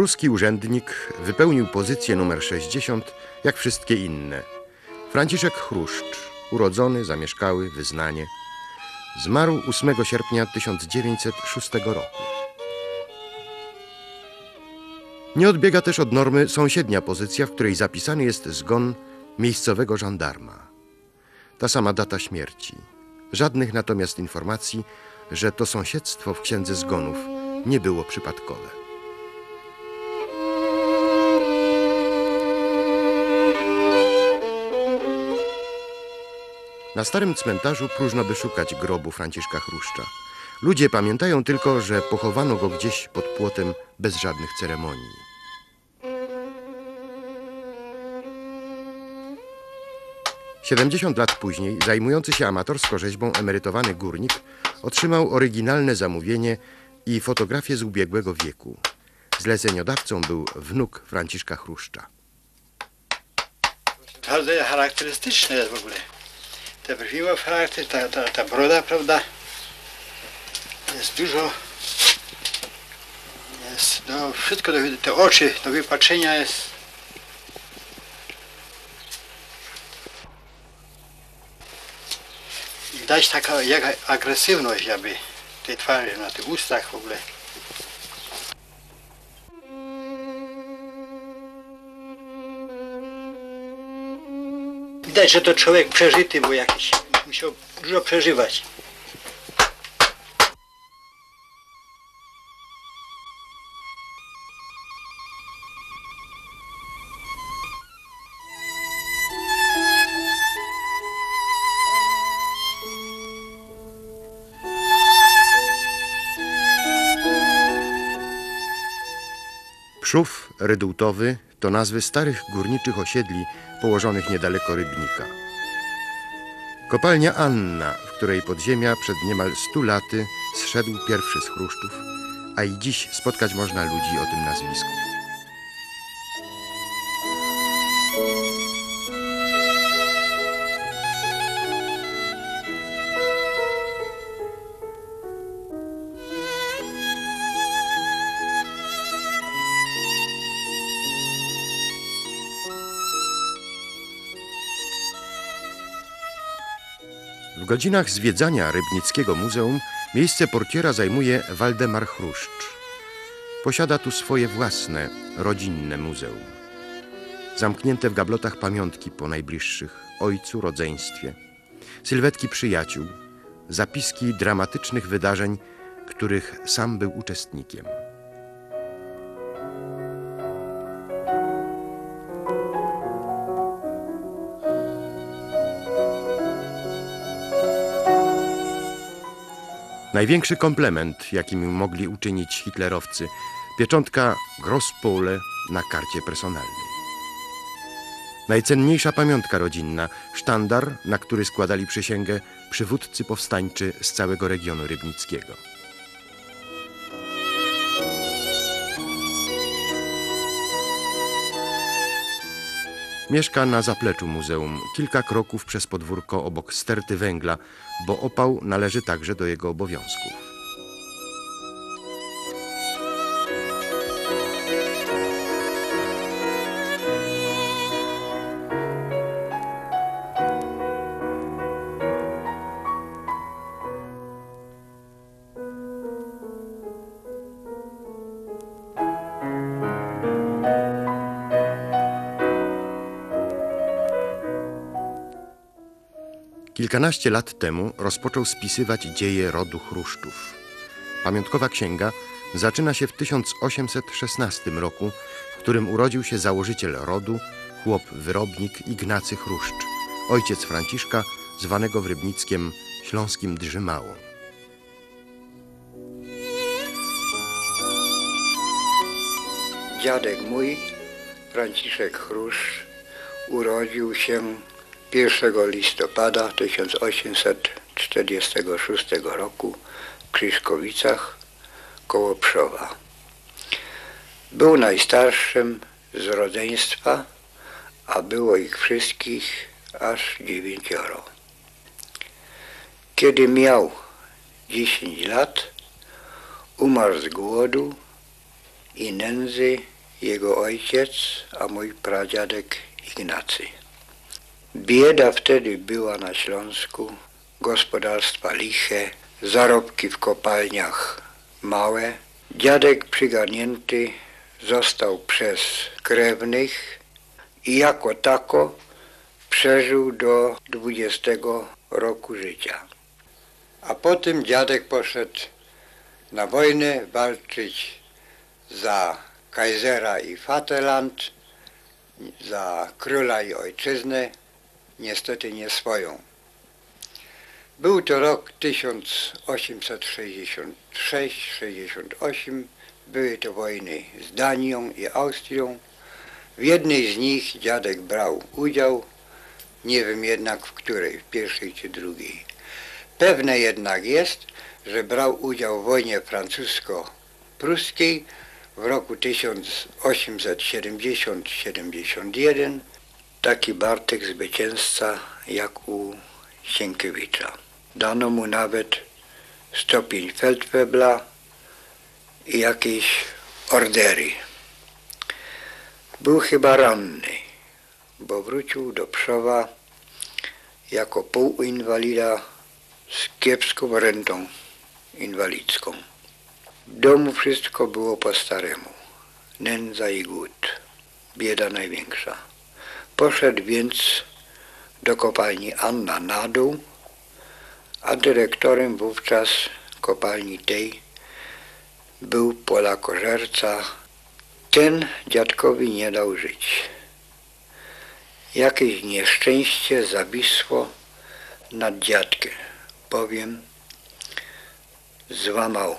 Pruski urzędnik wypełnił pozycję numer 60 jak wszystkie inne. Franciszek Chruszcz, urodzony, zamieszkały, wyznanie. Zmarł 8 sierpnia 1906 roku. Nie odbiega też od normy sąsiednia pozycja, w której zapisany jest zgon miejscowego żandarma. Ta sama data śmierci. Żadnych natomiast informacji, że to sąsiedztwo w księdze zgonów nie było przypadkowe. Na starym cmentarzu próżno by szukać grobu Franciszka Chruszcza. Ludzie pamiętają tylko, że pochowano go gdzieś pod płotem bez żadnych ceremonii. Siedemdziesiąt lat później zajmujący się amatorsko rzeźbą emerytowany górnik otrzymał oryginalne zamówienie i fotografię z ubiegłego wieku. Zleceniodawcą był wnuk Franciszka Chruszcza. Bardzo charakterystyczne jest w ogóle. Te ma charakter, ta, ta, ta broda, prawda? Jest dużo. Jest, no, wszystko, do, te oczy do wypatrzenia jest. Widać taka jak agresywność jakby tej twarzy, na tych ustach w ogóle. Widać, że to człowiek przeżyty, bo jakiś musiał dużo przeżywać. Przów Redutowy to nazwy starych górniczych osiedli położonych niedaleko Rybnika. Kopalnia Anna, w której podziemia przed niemal stu laty zszedł pierwszy z chruszczów, a i dziś spotkać można ludzi o tym nazwisku. Godzinach zwiedzania Rybnickiego Muzeum miejsce portiera zajmuje Waldemar Chruszcz. Posiada tu swoje własne, rodzinne muzeum. Zamknięte w gablotach pamiątki po najbliższych, ojcu, rodzeństwie, sylwetki przyjaciół, zapiski dramatycznych wydarzeń, których sam był uczestnikiem. Największy komplement, jaki mi mogli uczynić hitlerowcy, pieczątka Grosspole na karcie personalnej. Najcenniejsza pamiątka rodzinna, sztandar, na który składali przysięgę przywódcy powstańczy z całego regionu rybnickiego. Mieszka na zapleczu muzeum, kilka kroków przez podwórko obok sterty węgla, bo opał należy także do jego obowiązków. Kilkanaście lat temu rozpoczął spisywać dzieje rodu Chruszczów. Pamiątkowa księga zaczyna się w 1816 roku, w którym urodził się założyciel rodu, chłop wyrobnik Ignacy Chruszcz, ojciec Franciszka, zwanego w Rybnickiem Śląskim Drzymało. Dziadek mój, Franciszek Chruszcz, urodził się 1 listopada 1846 roku w Kryszkowicach koło Pszowa. Był najstarszym z rodzeństwa, a było ich wszystkich aż dziewięcioro. Kiedy miał 10 lat, umarł z głodu i nędzy jego ojciec, a mój pradziadek Ignacy. Bieda wtedy była na Śląsku, gospodarstwa liche, zarobki w kopalniach małe. Dziadek przygarnięty został przez krewnych i jako tako przeżył do 20 roku życia. A potem dziadek poszedł na wojnę walczyć za Kaisera i Vaterland, za króla i ojczyznę, niestety nie swoją. Był to rok 1866-68, były to wojny z Danią i Austrią. W jednej z nich dziadek brał udział, nie wiem jednak w której, w pierwszej czy drugiej. Pewne jednak jest, że brał udział w wojnie francusko-pruskiej w roku 1870-71 taki Bartek zwycięzca jak u Sienkiewicza. Dano mu nawet stopień Feldwebla i jakieś ordery. Był chyba ranny, bo wrócił do Pszowa jako półinwalida z kiepską rentą inwalidzką. W domu wszystko było po staremu. Nędza i głód. Bieda największa. Poszedł więc do kopalni Anna na dół, a dyrektorem wówczas kopalni tej był polakożerca. Ten dziadkowi nie dał żyć. Jakieś nieszczęście zawisło nad dziadkiem, bowiem złamał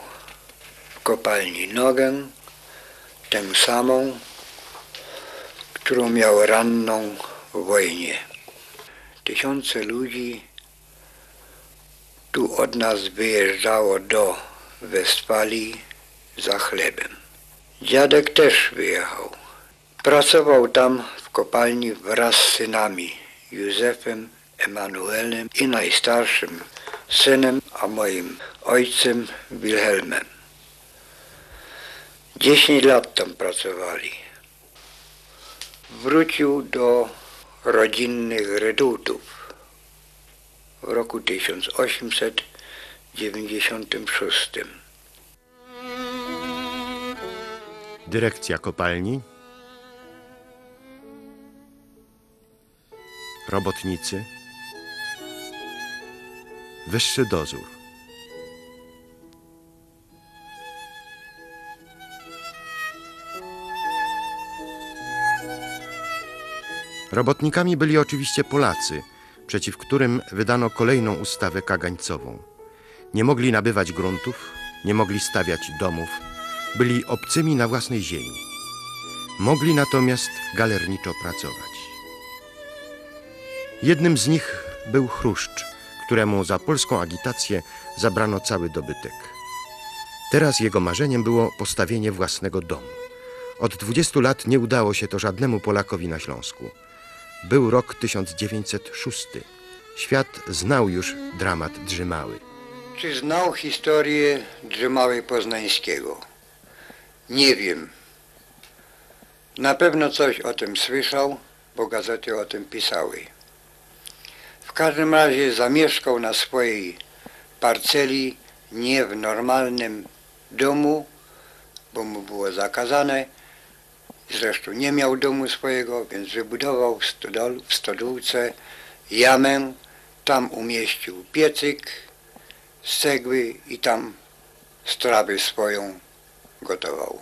w kopalni nogę, tę samą, którą miał ranną w wojnie. Tysiące ludzi tu od nas wyjeżdżało do Westfalii za chlebem. Dziadek też wyjechał. Pracował tam w kopalni wraz z synami Józefem, Emanuelem i najstarszym synem, a moim ojcem Wilhelmem. Dziesięć lat tam pracowali. Wrócił do rodzinnych redutów w roku 1896. Dyrekcja kopalni. Robotnicy. Wyższy dozór. Robotnikami byli oczywiście Polacy, przeciw którym wydano kolejną ustawę kagańcową. Nie mogli nabywać gruntów, nie mogli stawiać domów, byli obcymi na własnej ziemi. Mogli natomiast galerniczo pracować. Jednym z nich był Chruszcz, któremu za polską agitację zabrano cały dobytek. Teraz jego marzeniem było postawienie własnego domu. Od 20 lat nie udało się to żadnemu Polakowi na Śląsku. Był rok 1906. Świat znał już dramat Drzymały. Czy znał historię Drzymały Poznańskiego? Nie wiem. Na pewno coś o tym słyszał, bo gazety o tym pisały. W każdym razie zamieszkał na swojej parceli, nie w normalnym domu, bo mu było zakazane. Zresztą nie miał domu swojego, więc wybudował w, stodol, w stodółce jamę, tam umieścił piecyk z cegły i tam strawę swoją gotował.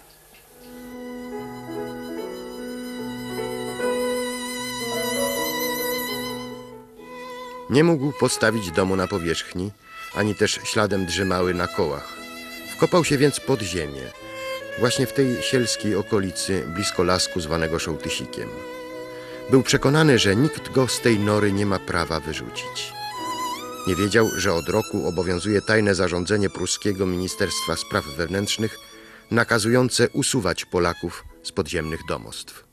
Nie mógł postawić domu na powierzchni, ani też śladem Drzymały na kołach. Wkopał się więc pod ziemię, właśnie w tej sielskiej okolicy, blisko lasku zwanego Szołtysikiem. Był przekonany, że nikt go z tej nory nie ma prawa wyrzucić. Nie wiedział, że od roku obowiązuje tajne zarządzenie pruskiego Ministerstwa Spraw Wewnętrznych nakazujące usuwać Polaków z podziemnych domostw.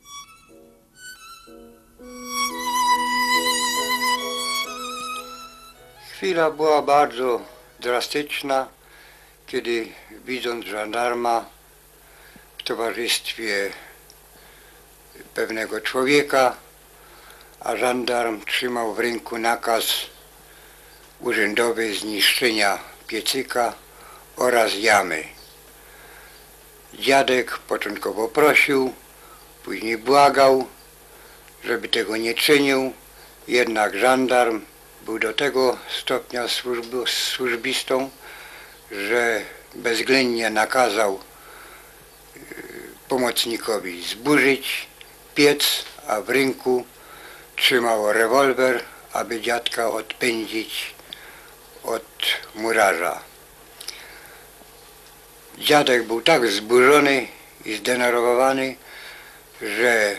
Chwila była bardzo drastyczna, kiedy widząc żandarma towarzystwie pewnego człowieka, a żandarm trzymał w ręku nakaz urzędowy zniszczenia piecyka oraz jamy. Dziadek początkowo prosił, później błagał, żeby tego nie czynił, jednak żandarm był do tego stopnia służb- służbistą, że bezwzględnie nakazał pomocnikowi zburzyć piec, a w ręku trzymał rewolwer, aby dziadka odpędzić od murarza. Dziadek był tak zburzony i zdenerwowany, że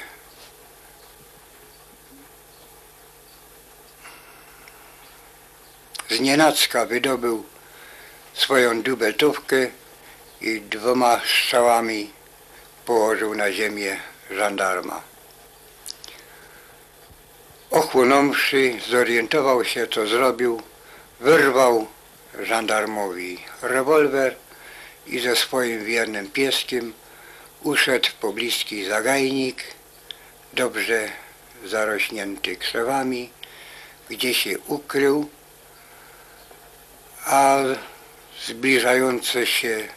z nienacka wydobył swoją dubeltówkę i dwoma strzałami położył na ziemię żandarma. Ochłonąwszy, zorientował się, co zrobił, wyrwał żandarmowi rewolwer i ze swoim wiernym pieskiem uszedł w pobliski zagajnik, dobrze zarośnięty krzewami, gdzie się ukrył, a zbliżające się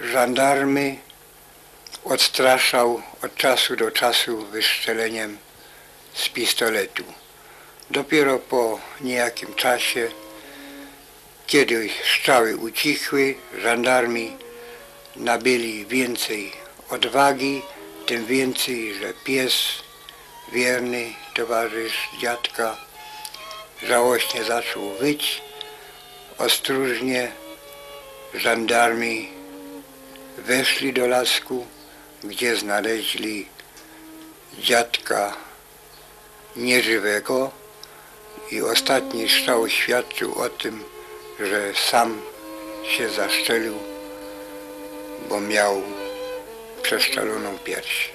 żandarmy odstraszał od czasu do czasu wystrzeleniem z pistoletu. Dopiero po niejakim czasie, kiedy strzały ucichły, żandarmi nabyli więcej odwagi, tym więcej, że pies, wierny towarzysz dziadka, żałośnie zaczął wyć. Ostrożnie żandarmi weszli do lasku, gdzie znaleźli dziadka nieżywego i ostatni strzał świadczył o tym, że sam się zaszczelił, bo miał przeszczeloną pierś.